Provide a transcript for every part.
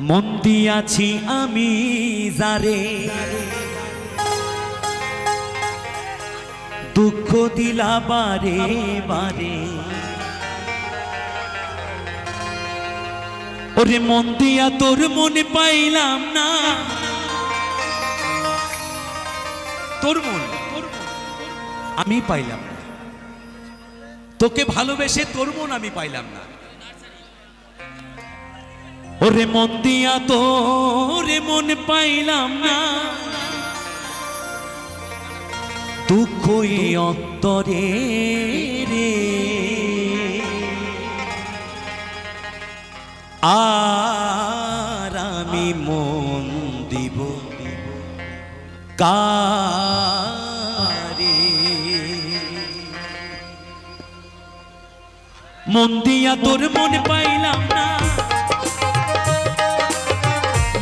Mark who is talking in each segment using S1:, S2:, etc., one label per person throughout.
S1: মন দিয়াছি আমি যারে। দুঃখ দিলা বারে বারে। ওরে মন দিয়া তোর মনে পাইলাম না। তোর মন? আমি পাইলাম না। তোকে ভালোবেসে তোর মন আমি পাইলাম না। ওরে মন দিয়া তো রে মন পাইলাম না। দুঃখ এই অন্তরে রে। আর আমি মন দিব কারে? মন দিয়া তোর মন পাইলাম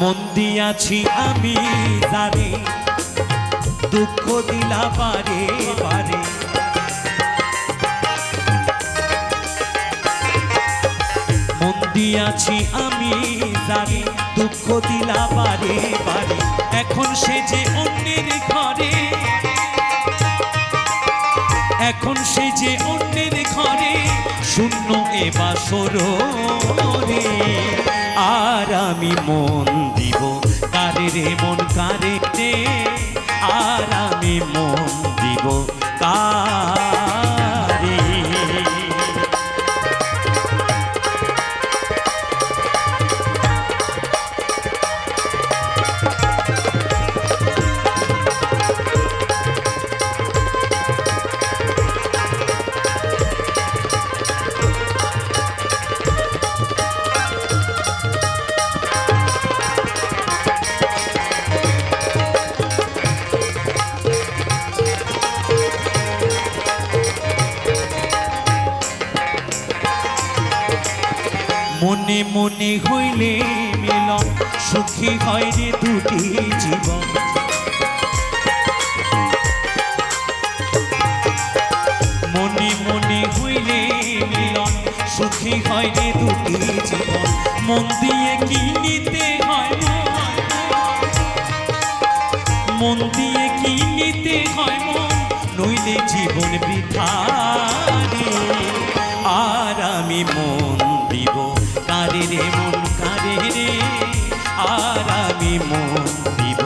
S1: মন দিয়াছি আমি জানি, দুঃখ দিলা পারে পারে। মন দিয়াছি আমি জানি, দুঃখ দিলা পারে পারে। এখন সে যে অন্যের ঘরে, এখন সে যে অন্যের ঘরে শূন্য এ বাসর আর আমি মন দিব কারে রে মন কারে মনে মনে হইলে মিলন সুখী হয় রে দুটি জীবন। মনে মনে হইলে মিলন সুখী হয় রে দুটি জীবন। মন দিয়ে কি নিতে হয় মন? দিয়ে কি নিতে হয় মন? নইলে জীবন বৃথা আর আমি মন কারে রে মন রে। আর আমি মন দিব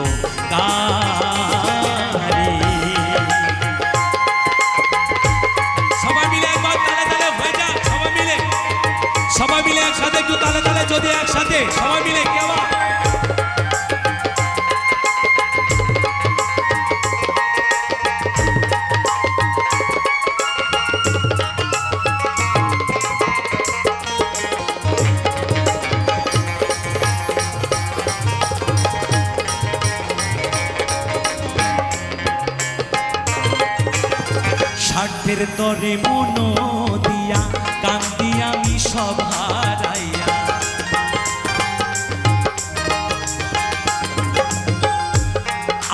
S1: সবাই মিলে একবার তালে তালে হয়ে যা সবাই মিলে। সবাই মিলে একসাথে একটু তালে তালে যদি একসাথে, সবাই মিলে স্বার্থের তরে মন দিয়া, কান্দি আমি সব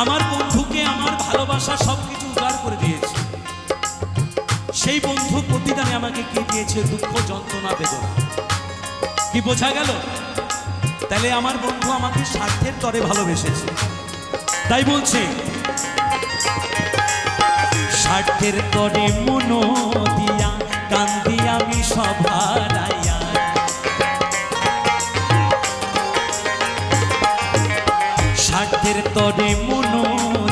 S1: আমার বন্ধুকে আমার ভালোবাসা সবকিছু উজাড় করে দিয়েছে। সেই বন্ধু প্রতিদানে আমাকে কি দিয়েছে? দুঃখ, যন্ত্রণা, বেদনা। কি বোঝা গেল? তাহলে আমার বন্ধু আমাকে স্বার্থের তরে ভালোবেসেছে। তাই বলছে স্বার্থের তরে মন দিয়া, কান্দি আমি সব হারাইয়া। স্বার্থের তরে মন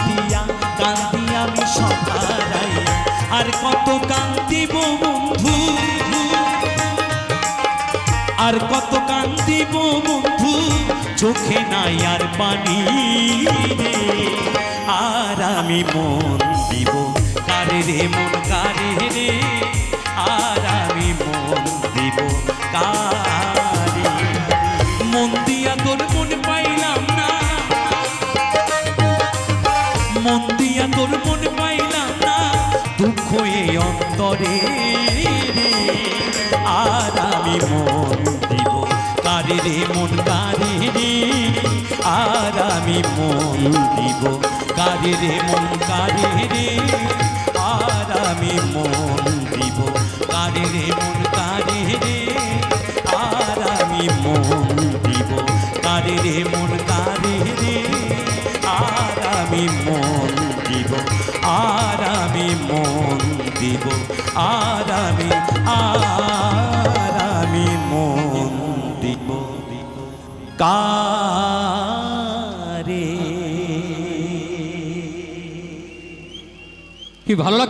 S1: দিয়া, কান্দি আমি সব হারাইয়া। আর কত কান্দিব বন্ধু? আর কত কান্দিব বন্ধু? চোখে নাই আর পানি আর আমি মন দিব কারে রে মন কারে রে আর আমি মন দিব কারে মন দিয়া তোর মন পাইলাম না মন দিয়া তোর মন পাইলাম না দুঃখ এই অন্তরে। আর আমি মন দিব কারে রে মন কারে রে আর আমি মন দিব কারে রে মন কারে রে আমি মন দিব। কারে রে মন, কারে রে? আর আমি মন দিব। কারে রে মন, কারে রে? আর আমি মন দিব। আর আমি মন দিব। আর আমি আর আমি মন দিব। কারে?
S2: কি ভালো লাগছে?